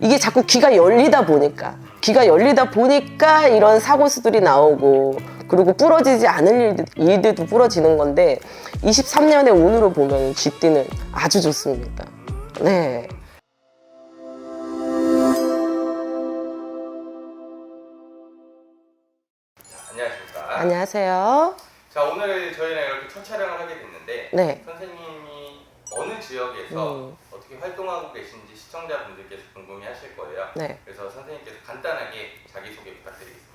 이게 자꾸 귀가 열리다 보니까 귀가 열리다 보니까 이런 사고수들이 나오고 그리고 부러지지 않을 일들, 일들도 부러지는 건데 23년의 운으로 보면 쥐띠는 아주 좋습니다. 네. 안녕하십니까. 안녕하세요. 자 오늘 저희는 이렇게 첫 촬영을 하게 됐는데 네. 선생님이 어느 지역에서 음. 어떻게 활동하고 계신지 시청자분들께서 궁금해하실 거예요. 네. 그래서 선생님께서 간단하게 자기 소개 부탁드리겠습니다.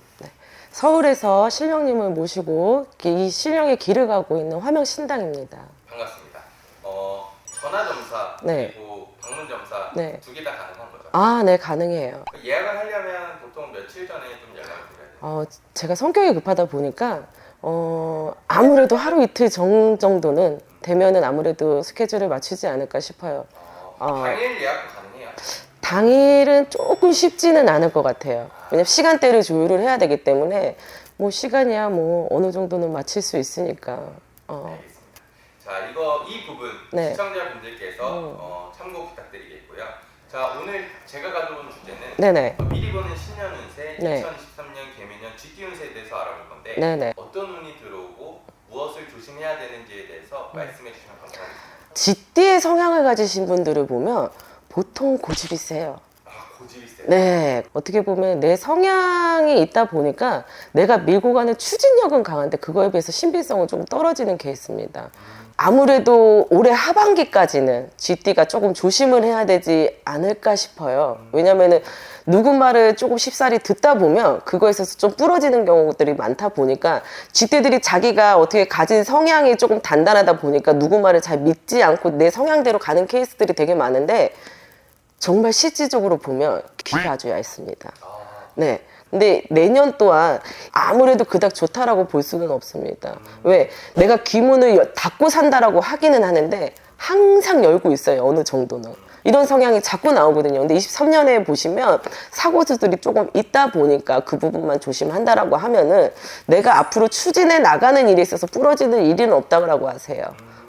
서울에서 신령님을 모시고 이 신령의 길을 가고 있는 화명 신당입니다. 반갑습니다. 어 전화 점사 네. 그리고 방문 점사 네. 두 개 다 가능한 거죠. 아, 네, 가능해요. 그 예약을 하려면 보통 며칠 전에 좀 연락을 드려야 돼요. 어, 제가 성격이 급하다 보니까 어, 아무래도 하루 이틀 정, 정도는 되면은 아무래도 스케줄을 맞추지 않을까 싶어요. 어, 어. 당일 예약도 가능해요. 당일은 조금 쉽지는 않을 것 같아요. 왜냐면 시간대를 조율을 해야 되기 때문에 뭐 시간이야 뭐 어느 정도는 맞출 수 있으니까. 어, 알겠습니다. 자 이거 이 부분 네. 시청자분들께서 음. 어, 참고 부탁드리겠고요. 자 오늘 제가 가져온 주제는 네네. 어, 미리 보는 신년 운세 네. 2023년 개미년 쥐띠 운세에 대해서 알아볼 건데 네네. 어떤 운이 들어오고 무엇을 조심해야 되는지에 대해서 음. 말씀해 주시면 감사하겠습니다. 쥐띠의 성향을 가지신 분들을 보면 보통 고집이 세요. 아 고집이 세요. 네. 어떻게 보면 내 성향이 있다 보니까 내가 밀고 가는 추진력은 강한데 그거에 비해서 신빙성은 조금 떨어지는 케이스입니다. 아무래도 올해 하반기까지는 쥐띠가 조금 조심을 해야 되지 않을까 싶어요. 왜냐면은 누구 말을 조금 쉽사리 듣다 보면 그거에 있어서 좀 부러지는 경우들이 많다 보니까 쥐띠들이 자기가 어떻게 가진 성향이 조금 단단하다 보니까 누구 말을 잘 믿지 않고 내 성향대로 가는 케이스들이 되게 많은데 정말 실질적으로 보면 귀가 아주 얇습니다. 아, 네. 근데 내년 또한 아무래도 그닥 좋다라고 볼 수는 없습니다. 왜? 내가 귀문을 여- 닫고 산다라고 하기는 하는데 항상 열고 있어요. 어느 정도는. 이런 성향이 자꾸 나오거든요. 근데 23년에 보시면 사고 수들이 조금 있다 보니까 그 부분만 조심한다라고 하면은 내가 앞으로 추진해 나가는 일에 있어서 부러지는 일은 없다고 하세요.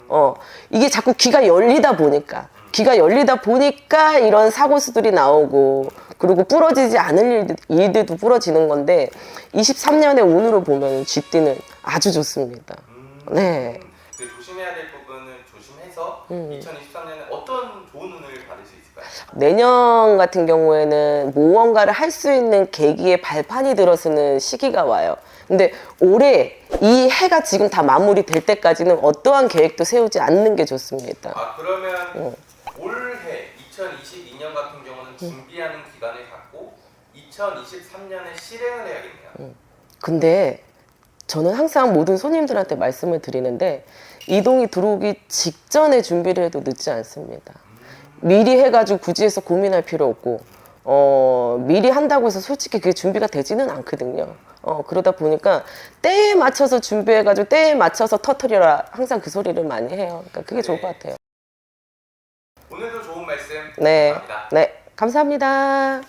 어, 이게 자꾸 귀가 열리다 보니까 귀가 열리다 보니까 이런 사고 수들이 나오고 그리고 부러지지 않을 일들, 일들 도 부러지는 건데 23년의 운으로 보면 쥐띠는 아주 좋습니다. 음, 네. 그 조심해야 될 부분을 조심해서 음. 2023년에 어떤 좋은 운을 받을 수 있을까요? 내년 같은 경우에는 무언가를 할 수 있는 계기의 발판이 들어서는 시기가 와요. 근데 올해 이 해가 지금 다 마무리될 때까지는 어떠한 계획도 세우지 않는 게 좋습니다. 아 그러면 어. 올해 2022년 같은 경우는 준비하는 기간을 갖고 2023년에 실행을 해야겠네요. 근데 저는 항상 모든 손님들한테 말씀을 드리는데 이동이 들어오기 직전에 준비를 해도 늦지 않습니다. 미리 해가지고 굳이 해서 고민할 필요 없고 어, 미리 한다고 해서 솔직히 그게 준비가 되지는 않거든요. 어, 그러다 보니까 때에 맞춰서 준비해가지고 때에 맞춰서 터트려라 항상 그 소리를 많이 해요. 그러니까 그게 좋을 것 같아요. 오늘도 좋은 말씀 네, 감사합니다. 네, 감사합니다.